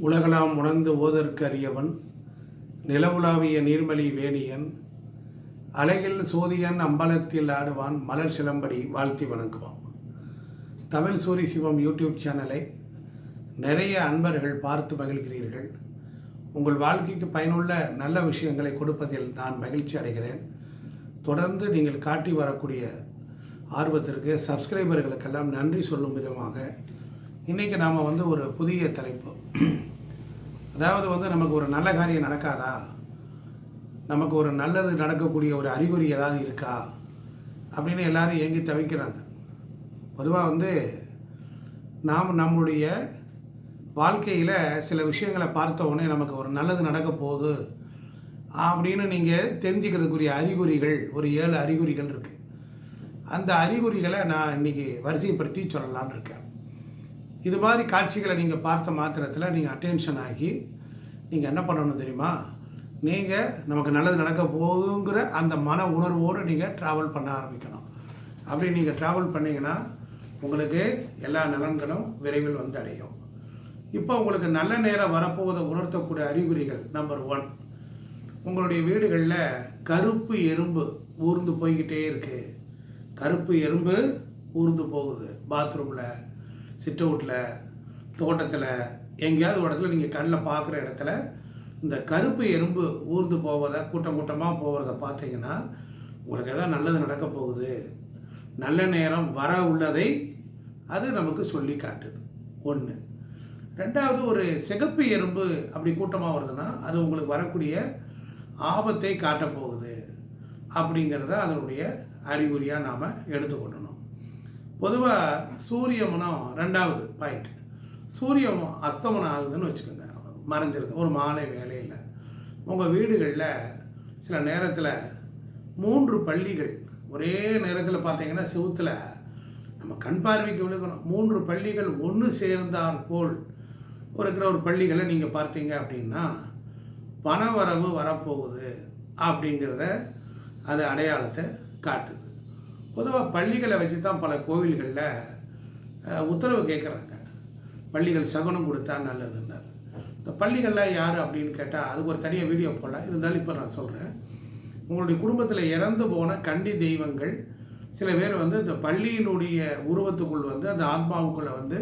உலகலாம் உணர்ந்து ஓதற்கு அறியவன் நிலவுலாவிய நீர்மலி வேணியன் அழகில் சோதியன் அம்பலத்தில் ஆடுவான் மலர் சிலம்படி வாழ்த்தி வணங்குவான். தமிழ் சூரி சிவம் யூடியூப் சேனலை நிறைய அன்பர்கள் பார்த்து மகிழ்கிறீர்கள். உங்கள் வாழ்க்கைக்கு பயனுள்ள நல்ல விஷயங்களை கொடுப்பதில் நான் மகிழ்ச்சி அடைகிறேன். தொடர்ந்து நீங்கள் காட்டி வரக்கூடிய ஆர்வத்திற்கு சப்ஸ்கிரைபர்களுக்கெல்லாம் நன்றி சொல்லும் விதமாக இன்றைக்கி நாம் வந்து ஒரு புதிய தலைப்பு. அதாவது வந்து நமக்கு ஒரு நல்ல காரியம் நடக்காதா? நமக்கு ஒரு நல்லது நடக்கக்கூடிய ஒரு அறிகுறி ஏதாவது இருக்கா? அப்படின்னு எல்லாரும் ஏங்கி தவிக்கிறாங்க. பொதுவாக வந்து நாம் நம்முடைய வாழ்க்கையில் சில விஷயங்களை பார்த்த உடனே நமக்கு ஒரு நல்லது நடக்க போகுது அப்படின்னு நீங்கள் தெரிஞ்சுக்கிறதுக்குரிய அறிகுறிகள் ஒரு ஏழு அறிகுறிகள் இருக்குது அந்த அறிகுறிகளை நான் இன்றைக்கி வரிசைப்படுத்தி சொல்லலான் இருக்கேன். இது மாதிரி காட்சிகளை நீங்கள் பார்த்த மாத்திரத்தில் நீங்கள் அட்டென்ஷன் ஆகி நீங்கள் என்ன பண்ணணும் தெரியுமா? நீங்கள் நமக்கு நல்லது நடக்க போகுங்கிற அந்த மன உணர்வோடு நீங்கள் ட்ராவல் பண்ண ஆரம்பிக்கணும். அப்படி நீங்கள் ட்ராவல் பண்ணிங்கன்னா உங்களுக்கு எல்லா நலன்களும் விரைவில் வந்து அடையும் இப்போ உங்களுக்கு நல்ல நேரம் வரப்போவதை உணர்த்தக்கூடிய அறிகுறிகள் நம்பர் ஒன் உங்களுடைய வீடுகளில் கருப்பு எறும்பு ஊர்ந்து போய்கிட்டே இருக்குது கருப்பு எறும்பு ஊர்ந்து போகுது. பாத்ரூமில் சிட் அவுட்டில் தோட்டத்தில் எங்கேயாவது ஒரு இடத்துல நீங்கள் கண்ணில் பார்க்குற இடத்துல இந்த கருப்பு எறும்பு ஊர்ந்து போவதை கூட்டம் கூட்டமாக போகிறத பார்த்தீங்கன்னா உங்களுக்கு எதாவது நல்லது நடக்க போகுது. நல்ல நேரம் வர உள்ளதை அது நமக்கு சொல்லி காட்டுது. ஒன்று ரெண்டாவது ஒரு சிகப்பு எறும்பு அப்படி கூட்டமாக வருதுன்னா அது உங்களுக்கு வரக்கூடிய ஆபத்தை காட்டப்போகுது அப்படிங்கிறத அதனுடைய அறிகுறியாக நாம் எடுத்துக்கொள்ளணும் பொதுவாக சூரியமனம் ரெண்டாவது பாயிண்ட் சூரியன் அஸ்தமனம் ஆகுதுன்னு வச்சுக்கோங்க. மறைஞ்சிருது. ஒரு மாலை வேலையில் உங்கள் வீடுகளில் சில நேரத்தில் மூன்று பள்ளிகள் ஒரே நேரத்தில் பார்த்தீங்கன்னா செவுத்தில் நம்ம கண் பார்வைக்கு விழுக்கணும் மூன்று பள்ளிகள் ஒன்று சேர்ந்தார் போல் இருக்கிற ஒரு பள்ளிகளை நீங்கள் பார்த்தீங்க அப்படின்னா பணவரவு வரப்போகுது அப்படிங்கிறத அது அடையாளத்தை காட்டுது. பொதுவாக பள்ளிகளை வச்சு தான் பல கோவில்களில் உத்தரவு கேட்குறாங்க பள்ளிகள் சகுனம் கொடுத்தா நல்லதுன்னார் இந்த பள்ளிகள்லாம் யார் அப்படின்னு கேட்டால் அதுக்கு ஒரு தனியாக வீடியோ போடலாம். இருந்தாலும் இப்போ நான் சொல்கிறேன் உங்களுடைய குடும்பத்தில் இறந்து போன கண்டி தெய்வங்கள் சில பேர் வந்து இந்த பள்ளியினுடைய உருவத்துக்குள் வந்து அந்த ஆத்மாவுக்குள்ளே வந்து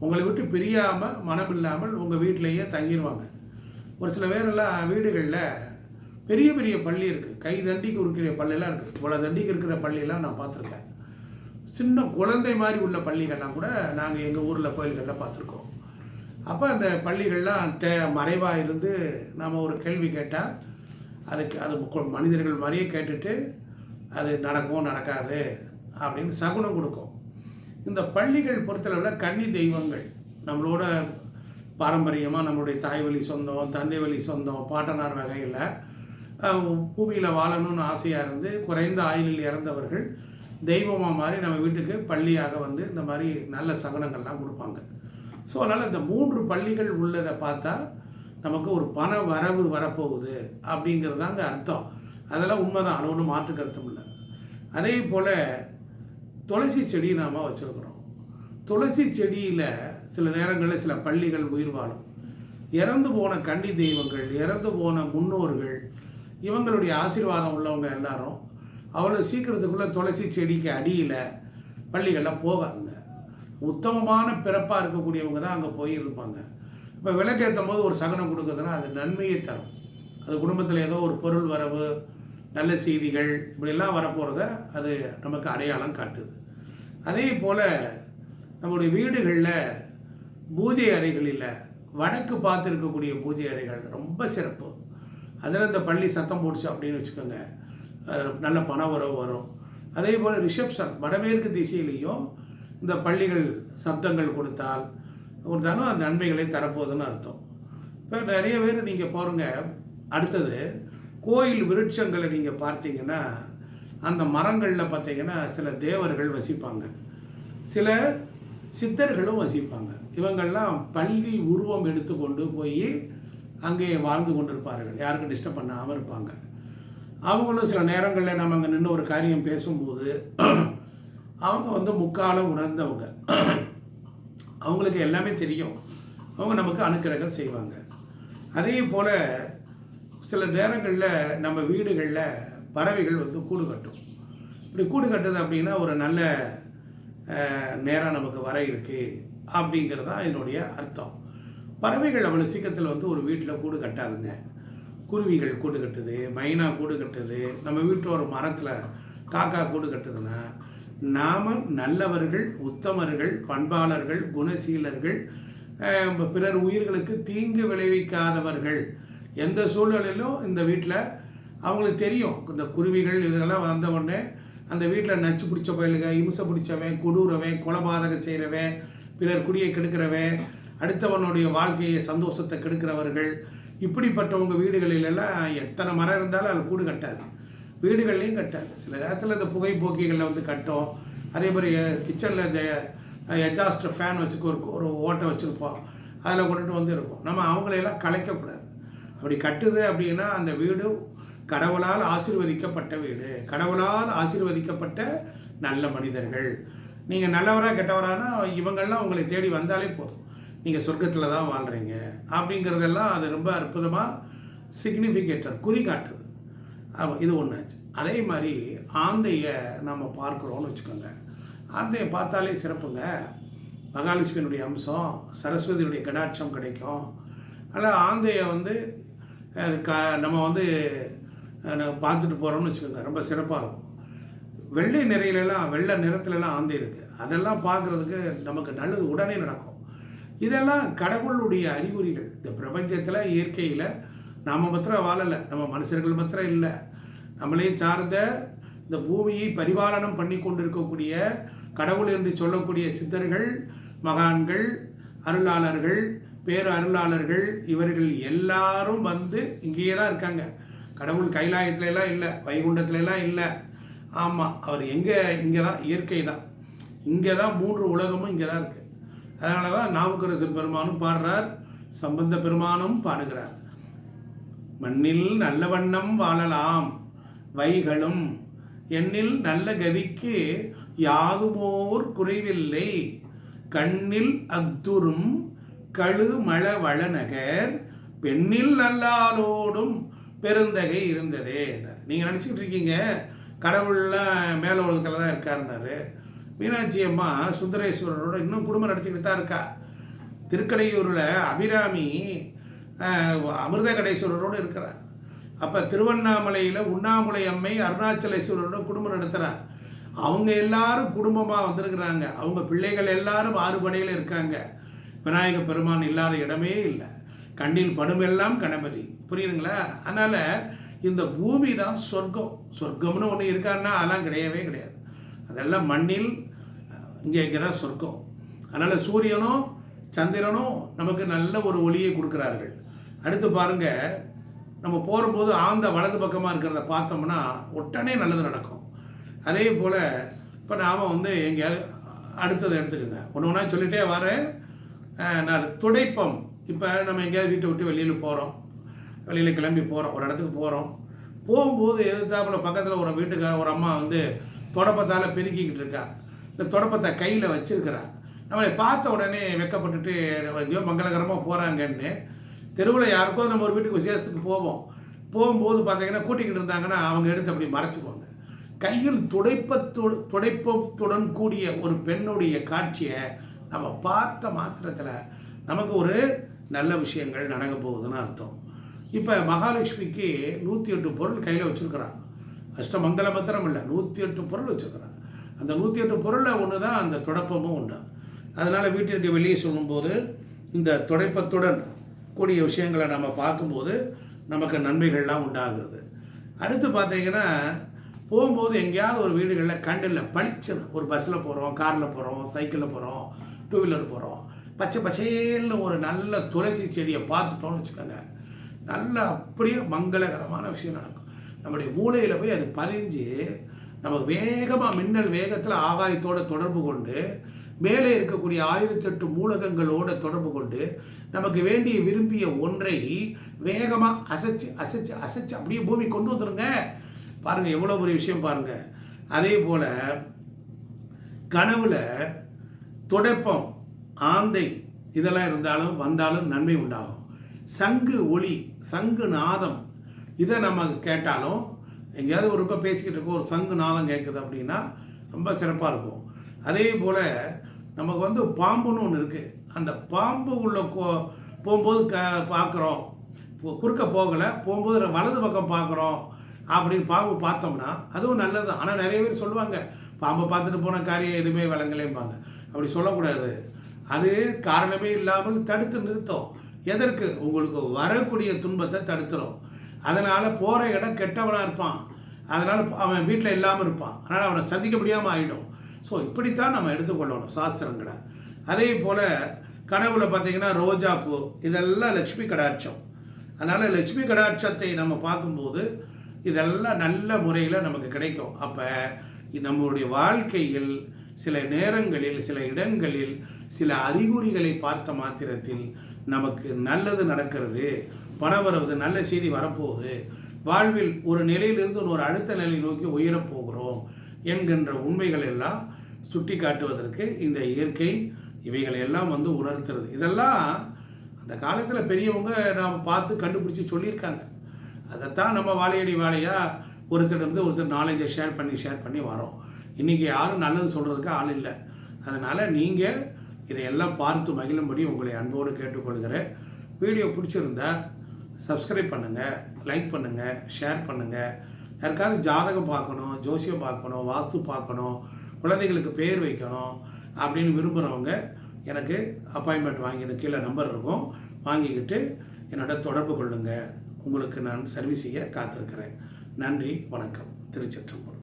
உங்களை விட்டு பிரியாமல் மனமில்லாமல் உங்கள் வீட்டிலையே தங்கிடுவாங்க ஒரு சில பேரெல்லாம் வீடுகளில் பெரிய பெரிய பள்ளி இருக்குது கை தண்டிக்கு இருக்கிற பள்ளியெல்லாம் இருக்குது இவ்வளோ தண்டிக்கு இருக்கிற பள்ளியெல்லாம் நான் பார்த்துருக்கேன். சின்ன குழந்தை மாதிரி உள்ள பள்ளிகள்லாம் கூட நாங்கள் எங்கள் ஊரில் கோயில்களில் பார்த்துருக்கோம். அப்போ அந்த பள்ளிகள்லாம் தே மறைவாக இருந்து நாம் ஒரு கேள்வி கேட்டால் அதுக்கு அது மனிதர்கள் மாதிரியே கேட்டுட்டு அது நடக்கும் நடக்காது அப்படின்னு சகுனம் கொடுக்கும். இந்த பள்ளிகள் பொறுத்தளவில் கன்னி தெய்வங்கள். நம்மளோட பாரம்பரியமாக நம்மளுடைய தாய் வழி சொந்தம் தந்தை வழி சொந்தம் பாட்டனார் வகையில் பூமியில் வாழணும்னு ஆசையாக இருந்து குறைந்த ஆயுளில் இறந்தவர்கள் தெய்வமாக மாதிரி நம்ம வீட்டுக்கு பள்ளியாக வந்து இந்த மாதிரி நல்ல சகனங்கள்லாம் கொடுப்பாங்க. ஸோ அதனால் இந்த மூன்று பள்ளிகள் உள்ளதை பார்த்தா நமக்கு ஒரு பண வரவு வரப்போகுது அப்படிங்கிறது தாங்க அர்த்தம். அதெல்லாம் உண்மைதான். அது ஒன்றும் மாற்று கருத்தம் இல்லை. அதே போல் துளசி செடி நாம் வச்சுருக்குறோம். துளசி செடியில் சில நேரங்களில் சில பள்ளிகள் உயிர் வாழும். இறந்து போன கன்னி தெய்வங்கள் இறந்து போன முன்னோர்கள் இவங்களுடைய ஆசீர்வாதம் உள்ளவங்க எல்லாரும் அவ்வளோ சீக்கிரத்துக்குள்ளே துளசி செடிக்கு அடியில் பள்ளிகள்லாம் போகாதுங்க. உத்தமமான பிறப்பாக இருக்கக்கூடியவங்க தான் அங்கே போய் இருப்பாங்க இப்போ விளக்கேற்றும் போது ஒரு சகனம் கொடுக்குறதுனா அது நன்மையை தரும். அது குடும்பத்தில் ஏதோ ஒரு பொருள் வரவு நல்ல செய்திகள் இப்படிலாம் வரப்போகிறத அது நமக்கு அடையாளம் காட்டுது. அதே போல் நம்முடைய வீடுகளில் பூஜை அறைகளில் வடக்கு பார்த்து இருக்கக்கூடிய பூஜை அறைகள் ரொம்ப சிறப்பு. அதில் இந்த பள்ளி சத்தம் போடுச்சு அப்படின்னு வச்சுக்கோங்க. நல்ல பண வரவு வரும். அதே போல் ரிசப்ஷன் வடமேற்கு திசையிலையும் இந்த பள்ளிகள் சப்தங்கள் கொடுத்தால் கொடுத்தாலும் அந்த நன்மைகளை தரப்போகுதுன்னு அர்த்தம். இப்போ நிறைய பேர் நீங்கள் பாருங்க அடுத்தது கோயில் விருட்சங்களை நீங்கள் பார்த்தீங்கன்னா அந்த மரங்களில் பார்த்தீங்கன்னா சில தேவர்கள் வசிப்பாங்க. சில சித்தர்களும் வசிப்பாங்க. இவங்கெல்லாம் பள்ளி உருவம் எடுத்துக்கொண்டு போய் அங்கே வாழ்ந்து கொண்டிருப்பார்கள். யாருக்கும் டிஸ்டர்ப் பண்ணாமல் இருப்பாங்க. அவங்களும் சில நேரங்களில் நம்ம அங்கே நின்று ஒரு காரியம் பேசும்போது அவங்க வந்து முக்காலம் உணர்ந்தவங்க. அவங்களுக்கு எல்லாமே தெரியும். அவங்க நமக்கு அனுக்கிரகம் செய்வாங்க. அதே போல் சில நேரங்களில் நம்ம வீடுகளில் பறவைகள் வந்து கூடு கட்டும். இப்படி கூடு கட்டுது அப்படின்னா ஒரு நல்ல நேரம் நமக்கு வர இருக்கு அப்படிங்கிறது தான் என்னுடைய அர்த்தம். பறவைகள் அவ்வளோ சீக்கிரத்தில் வந்து ஒரு வீட்டில் கூடு கட்டாதுங்க. குருவிகள் கூடு கட்டுது மைனா கூடு கட்டுது நம்ம வீட்டில் ஒரு மரத்தில் காக்கா கூடு கட்டுதுன்னா நாம நல்லவர்கள் உத்தமர்கள் பண்பாளர்கள் குணசீலர்கள் பிறர் உயிர்களுக்கு தீங்கு விளைவிக்காதவர்கள். எந்த சூழ்நிலையிலும் இந்த வீட்டில் அவங்களுக்கு தெரியும். இந்த குருவிகள் இதெல்லாம் வந்த உடனே அந்த வீட்டில் நச்சு பிடிச்ச பயலுங்க இம்சை பிடிச்சவன் கொடூரவன் கொலபாதகம் செய்கிறவன் பிறர் குடியை கெடுக்கிறவன் அடுத்தவனுடைய வாழ்க்கையை சந்தோஷத்தை கெடுக்கிறவர்கள் இப்படிப்பட்டவங்க வீடுகளில் எல்லாம் எத்தனை மரம் இருந்தாலும் அது கூடு கட்டாது. வீடுகள்லையும் கட்டாது. சில நேரத்தில் இந்த புகைப்போக்கிகளில் வந்து கட்டும். அதே மாதிரி கிச்சனில் இந்த எஜாஸ்டர் ஃபேன் வச்சுக்க ஒரு ஒரு ஓட்டை வச்சுருப்போம். அதில் கொண்டுட்டு வந்து இருப்போம் நம்ம அவங்களையெல்லாம் கலைக்கக்கூடாது. அப்படி கட்டுது அப்படின்னா அந்த வீடு கடவுளால் ஆசீர்வதிக்கப்பட்ட வீடு. கடவுளால் ஆசீர்வதிக்கப்பட்ட நல்ல மனிதர்கள். நீங்கள் நல்லவராக கெட்டவரானா இவங்கள்லாம் உங்களை தேடி வந்தாலே போதும். நீங்கள் சொர்க்கத்தில் தான் வாழ்கிறீங்க அப்படிங்கிறதெல்லாம் அது ரொம்ப அற்புதமாக சிக்னிஃபிகேட்டர் குறிகாட்டுது ஆமாம் இது ஒன்றாச்சு அதே மாதிரி ஆந்தையை நம்ம பார்க்குறோம்னு வச்சுக்கோங்க. ஆந்தையை பார்த்தாலே சிறப்புங்க. மகாலட்சுமியினுடைய அம்சம் சரஸ்வதியுடைய கடாட்சம் கிடைக்கும். அதனால் ஆந்தையை வந்து க நம்ம வந்து பார்த்துட்டு போகிறோம்னு வச்சுக்கோங்க. ரொம்ப சிறப்பாக இருக்கும். வெள்ளை நிறையிலலாம் வெள்ளை நிறத்துலலாம் ஆந்தை இருக்குது அதெல்லாம் பார்க்குறதுக்கு நமக்கு நல்லது உடனே நடக்கும். இதெல்லாம் கடவுளுடைய அறிகுறிகள். இந்த பிரபஞ்சத்தில் இயற்கையில் நாம் மாத்திரம் வாழலை. நம்ம மனுஷர்கள் மாத்திரம் இல்லை. நம்மளையும் சார்ந்த இந்த பூமியை பரிபாலனம் பண்ணி கொண்டிருக்கக்கூடிய கடவுள் என்று சொல்லக்கூடிய சித்தர்கள் மகான்கள் அருளாளர்கள் பேரருளாளர்கள் இவர்கள் எல்லாரும் வந்து இங்கேயே தான் இருக்காங்க. கடவுள் கைலாயத்துலலாம் இல்லை வைகுண்டத்துலலாம் இல்லை. ஆமாம் அவர் எங்கே இங்கே தான் இயற்கை தான் இங்கே தான் மூன்று உலகமும் இங்கே தான் இருக்குது அதனால தான் நாமக்கரசு பெருமானும் பாடுறார் சம்பந்த பெருமானும் பாடுகிறார். மண்ணில் நல்ல வண்ணம் வாழலாம் வைகளும் எண்ணில் நல்ல கதிக்கு யாதுமோர் குறைவில்லை. கண்ணில் அக்துரும் கழுமள வளநகர் பெண்ணில் நல்லாலோடும் பெருந்தகை இருந்ததே நீங்கள் நினச்சிக்கிட்டு இருக்கீங்க கடவுள்லாம் மேல உலகத்தில் தான் இருக்காருன்னாரு. மீனாட்சி அம்மா சுந்தரேஸ்வரரோட இன்னும் குடும்பம் நடத்திக்கிட்டு தான் இருக்கா. திருக்கடையூரில் அபிராமி அமிர்த கடேஸ்வரரோடு இருக்கிறார் அப்போ திருவண்ணாமலையில் உண்ணாமலை அம்மை அருணாச்சலேஸ்வரரோட குடும்பம் நடத்துகிறார் அவங்க எல்லாரும் குடும்பமாக வந்திருக்கிறாங்க. அவங்க பிள்ளைகள் எல்லாரும் ஆறுபடையில் இருக்காங்க. விநாயக பெருமான் இல்லாத இடமே இல்லை. கண்ணில் படுமெல்லாம் கணபதி. புரியுதுங்களா? அதனால் இந்த பூமி தான் சொர்க்கம். சொர்க்கம்னு ஒன்று இருக்காருன்னா அதெல்லாம் கிடையவே கிடையாது. அதெல்லாம் மண்ணில் இங்கே இங்கே தான் சொர்க்கம். அதனால் சூரியனும் சந்திரனும் நமக்கு நல்ல ஒரு ஒளியை கொடுக்குறார்கள். அடுத்து பாருங்கள் நம்ம போகும்போது ஆந்த வலது பக்கமாக இருக்கிறத பார்த்தோம்னா உடனே நல்லது நடக்கும். அதே போல் இப்போ நாம் வந்து எங்கேயாவது அடுத்ததை எடுத்துக்கோங்க. ஒன்று ஒன்றா சொல்லிகிட்டே வரேன். நான் துடைப்பம். இப்போ நம்ம எங்கேயாவது வீட்டை விட்டு வெளியில் போகிறோம் வெளியில் கிளம்பி போகிறோம் ஒரு இடத்துக்கு போகிறோம் போகும்போது எதிர்த்தாப்புல பக்கத்தில் ஒரு வீட்டுக்கார ஒரு அம்மா வந்து தொடப்பத்தால் பெருக்கிக்கிட்டு இருக்கா. இந்த தொடப்பத்தை கையில் வச்சிருக்கிறா. நம்மளை பார்த்த உடனே வெக்கப்பட்டுட்டு எங்கேயோ மங்களகரமாக போகிறாங்கன்னு தெருவில் யாருக்கோ நம்ம ஒரு வீட்டுக்கு விசேஷத்துக்கு போவோம். போகும்போது பார்த்தீங்கன்னா கூட்டிக்கிட்டு இருந்தாங்கன்னா அவங்க எடுத்து அப்படி மறைச்சிக்குவாங்க. கையில் துடைப்பத்தோடு துடைப்பத்துடன் கூடிய ஒரு பெண்ணுடைய காட்சியை நம்ம பார்த்த மாத்திரத்தில் நமக்கு ஒரு நல்ல விஷயங்கள் நடக்க போகுதுன்னு அர்த்தம். இப்போ மகாலட்சுமிக்கு நூற்றி எட்டு பொருள் கையில் வச்சுருக்குறாங்க அஷ்டமங்கல பத்திரம் இல்லை நூற்றி எட்டு பொருள் வச்சுருக்கிறான் அந்த நூற்றி எட்டு பொருளில் ஒன்று தான் அந்த தொடப்பமும் உண்டு. அதனால் வீட்டிற்கு வெளியே சொல்லும்போது இந்த துடைப்பத்துடன் கூடிய விஷயங்களை நம்ம பார்க்கும்போது நமக்கு நன்மைகள்லாம் உண்டாகிறது. அடுத்து பார்த்தீங்கன்னா போகும்போது எங்கேயாவது ஒரு வீடுகளில் கண்டில் பளிச்சுன்னு ஒரு பஸ்ஸில் போகிறோம் காரில் போகிறோம் சைக்கிளில் போகிறோம் டூ வீலர் போகிறோம் பச்சை பச்சையில் ஒரு நல்ல துளசி செடியை பார்த்துட்டோம்னு வச்சுக்கோங்க. நல்ல அப்படியே மங்களகரமான விஷயம் நடக்கும். நம்முடைய மூளையில் போய் அது பதிஞ்சு நம்ம வேகமாக மின்னல் வேகத்தில் ஆகாயத்தோட தொடர்பு கொண்டு மேலே இருக்கக்கூடிய ஆயிரத்தெட்டு மூலகங்களோட தொடர்பு கொண்டு நமக்கு வேண்டிய விரும்பிய ஒன்றை வேகமாக அசைச்சு அசைச்சு அசைச்சு அப்படியே பூமி கொண்டு வந்துருங்க. பாருங்கள் எவ்வளோ பெரிய விஷயம் பாருங்கள் அதே போல் கனவுல துடைப்பம் ஆந்தை இதெல்லாம் இருந்தாலும் வந்தாலும் நன்மை உண்டாகும். சங்கு ஒளி சங்கு நாதம் இதை நம்ம கேட்டாலும் எங்கேயாவது ஒரு பக்கம் பேசிக்கிட்டு இருக்கோம் ஒரு சங்கு நாளம் கேட்குது அப்படின்னா ரொம்ப சிறப்பாக இருக்கும். அதே போல் நமக்கு வந்து பாம்புன்னு ஒன்று இருக்குது அந்த பாம்பு உள்ள போகும்போது க பார்க்குறோம் குறுக்க போகலை போகும்போது வலது பக்கம் பார்க்குறோம் அப்படின்னு பாம்பு பார்த்தோம்னா அதுவும் நல்லது. ஆனால் நிறைய பேர் சொல்லுவாங்க பாம்பை பார்த்துட்டு போன காரியம் எதுவுமே விளங்கலேம்பாங்க. அப்படி சொல்லக்கூடாது. அது காரணமே இல்லாமல் தடுத்து நிறுத்தும். எதற்கு? உங்களுக்கு வரக்கூடிய துன்பத்தை தடுத்துரும். அதனால் போகிற இடம் கெட்டவனாக இருப்பான். அதனால் அவன் வீட்டில் இல்லாமல் இருப்பான். அதனால் அவனை சந்திக்க முடியாமல் ஆகிடும் ஸோ இப்படித்தான் நம்ம எடுத்துக்கொள்ளணும் சாஸ்திரங்களை. அதே போல் கனவுல ரோஜா ரோஜாப்பூ இதெல்லாம் லக்ஷ்மி கடாட்சம். அதனால் லக்ஷ்மி கடாட்சத்தை நம்ம பார்க்கும்போது இதெல்லாம் நல்ல முறையில் நமக்கு கிடைக்கும். அப்போ நம்மளுடைய வாழ்க்கையில் சில நேரங்களில் சில இடங்களில் சில அறிகுறிகளை பார்த்த மாத்திரத்தில் நமக்கு நல்லது நடக்கிறது. பணம் வருவது நல்ல செய்தி வரப்போகுது. வாழ்வில் ஒரு நிலையிலிருந்து ஒரு அடுத்த நிலை நோக்கி உயரப் போகிறோம் என்கின்ற உண்மைகள் எல்லாம் சுட்டி காட்டுவதற்கு இந்த இயற்கை இவைகளை எல்லாம் வந்து உணர்த்துறது. இதெல்லாம் அந்த காலத்தில் பெரியவங்க நாம் பார்த்து கண்டுபிடிச்சி சொல்லியிருக்காங்க. அதைத்தான் நம்ம வாழையடி வாழையாக ஒருத்தரிடந்து ஒருத்தர் நாலேஜை ஷேர் பண்ணி ஷேர் பண்ணி வரோம் இன்றைக்கி யாரும் நல்லது சொல்கிறதுக்கு ஆள் இல்லை. அதனால் நீங்கள் இதையெல்லாம் பார்த்து மகிழும்படி உங்களை அன்போடு கேட்டுக்கொள்கிறேன். வீடியோ பிடிச்சிருந்தா சப்ஸ்கிரைப் பண்ணுங்கள் லைக் பண்ணுங்கள் ஷேர் பண்ணுங்கள் யாருக்காவது ஜாதகம் பார்க்கணும் ஜோசியம் பார்க்கணும் வாஸ்து பார்க்கணும் குழந்தைகளுக்கு பேர் வைக்கணும் அப்படின்னு விரும்புகிறவங்க எனக்கு அப்பாயின்மெண்ட் வாங்கின கீழே நம்பர் இருக்கும். வாங்கிக்கிட்டு என்னோட தொடர்பு கொள்ளுங்கள் உங்களுக்கு நான் சர்வீஸ் செய்ய காத்திருக்கிறேன். நன்றி வணக்கம். திருச்சிற்றம்பலம்.